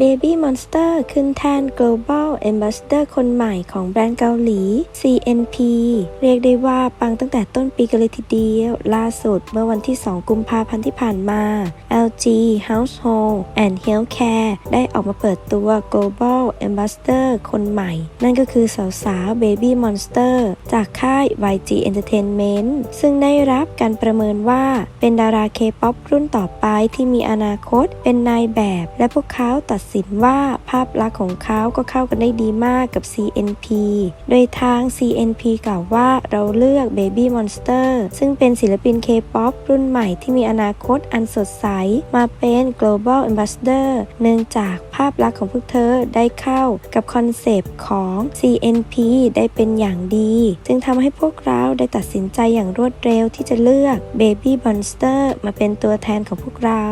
Baby Monster ขึ้นแทน Global Ambassador คนใหม่ของแบรนด์เกาหลี CNP เรียกได้ว่าปังตั้งแต่ต้นปีกันเลยทีเดียว ล่าสุดเมื่อวันที่ 2 กุมภาพันธ์ที่ผ่านมา LG Household and Healthcare ได้ออกมาเปิดตัว Global Ambassador คนใหม่ นั่นก็คือสาวๆ Baby Monster จากค่าย YG Entertainment ซึ่งได้รับการประเมินว่าเป็นดารา K-POP รุ่นต่อไปที่มีอนาคตเป็นนายแบบ และพวกเขาตัดสินว่าภาพลักษณ์ของเขาก็เข้ากันได้ดีมากกับ CNP โดยทาง CNP กล่าวว่าเราเลือก Baby Monster ซึ่งเป็นศิลปิน K-POP รุ่นใหม่ที่มีอนาคตอันสดใส มาเป็น Global Ambassador เนื่องจากภาพลักษณ์ของพวกเธอได้เข้ากับคอนเซปต์ของ CNP ได้เป็นอย่างดี จึงทำให้พวกเราได้ตัดสินใจอย่างรวดเร็วที่จะเลือก Baby Monster มาเป็นตัวแทนของพวกเรา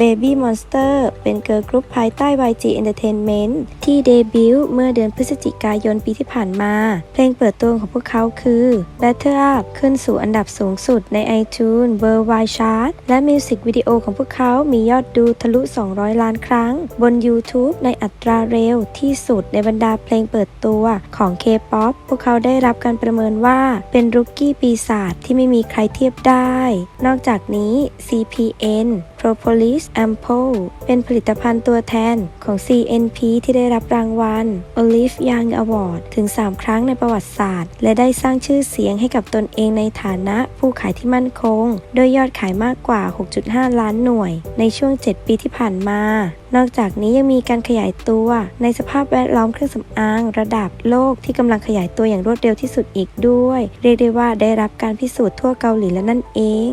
Baby Monster เป็นเกิร์ลกรุ๊ปภายใต้ YG Entertainment ที่เดบิวต์เมื่อเดือนพฤศจิกายนปีที่ผ่านมา เพลงเปิดตัวของพวกเขาคือ Better Up ขึ้นสู่อันดับสูงสุดใน iTunes Worldwide Chart และมิวสิกวิดีโอของพวกเขามียอดดูทะลุ 200 ล้านครั้ง บน YouTube ในอัตราเร็วที่สุดในบรรดาเพลงเปิดตัวของ K-POP พวกเขาได้รับการประเมินว่าเป็นรุกกี้ปีศาจที่ไม่มีใครเทียบได้ นอกจากนี้ CPN Propolis Ample เป็นผลิตภัณฑ์ตัวแทนของ CNP ที่ได้รับรางวัล Olive Young Award ถึง 3 ครั้งในประวัติศาสตร์ และได้สร้างชื่อเสียงให้กับตนเองในฐานะผู้ขายที่มั่นคง โดยยอดขายมากกว่า 6.5 ล้านหน่วย ในช่วง 7 ปีที่ผ่านมา นอกจากนี้ยังมีการขยายตัวในสภาพแวดล้อมเครื่องสำอางระดับโลกที่กำลังขยายตัวอย่างรวดเร็วที่สุดอีกด้วย เรียกได้ว่าได้รับการพิสูจน์ทั่วเกาหลีแล้วนั่นเอง